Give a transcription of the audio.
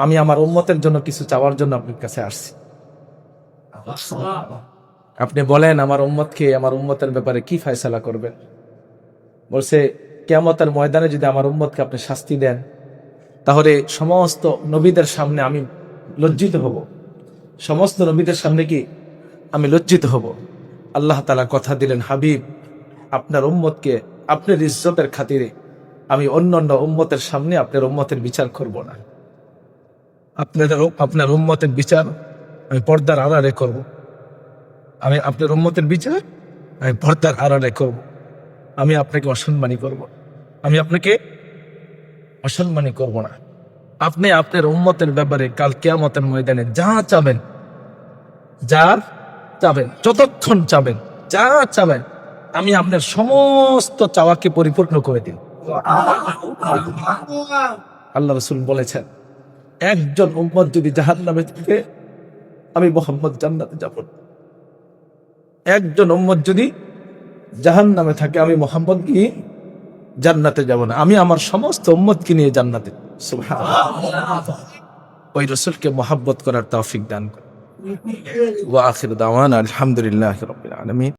আমি আমার উম্মতের জন্য কিছু চাওয়ার জন্য আপনার কাছে আসছি। আপনি বলেন, আমার উম্মতকে, আমার উম্মতের ব্যাপারে কি ফায়সালা করবেন? বলছে, কেয়ামতের ময়দানে যদি আমার উম্মতকে আপনি শাস্তি দেন, তাহলে সমস্ত নবীদের সামনে আমি লজ্জিত হব। সমস্ত নবীদের সামনে কি আমি লজ্জিত হব? আল্লাহ তালা কথা দিলেন, হাবিব, আপনার উম্মতকে আপনার ইজ্জতের খাতিরে আমি অন্য অন্য উম্মতের সামনে আপনার উম্মতের বিচার করব না। আপনাদের আপনার উম্মতের বিচার আমি পর্দার আড়ালে করব। আমি আপনার উম্মতের বিচার আমি পর্দার আড়ালে করব। আমি আপনাকে অসম্মানী করব। আমি আপনাকে অসম্মানী করব না। আপনি আপনার উম্মতের ব্যাপারে কাল কেয়ামতের ময়দানে যা চাবেন যা চাবেন, যতক্ষণ চাবেন, যা চাবেন, আমি আপনার সমস্ত চাওয়াকে পরিপূর্ণ করে দিন আল্লাহ রসুল বলেছেন একজন উম্মত যদি জাহান নামে থাকে, আমি মোহাম্মদ জান্নাতে যাব। একজন উম্মত যদি জাহান নামে থাকে, আমি মোহাম্মদ কি জান্নাতে যাব না। আমি আমার সমস্ত উম্মতকে নিয়ে জান্নাতে ওই রসুলকে মোহাব্বত করার তৌফিক দান করে ওয়া আখির দাওয়ানা আলহামদুলিল্লাহি রাব্বিল আলামিন।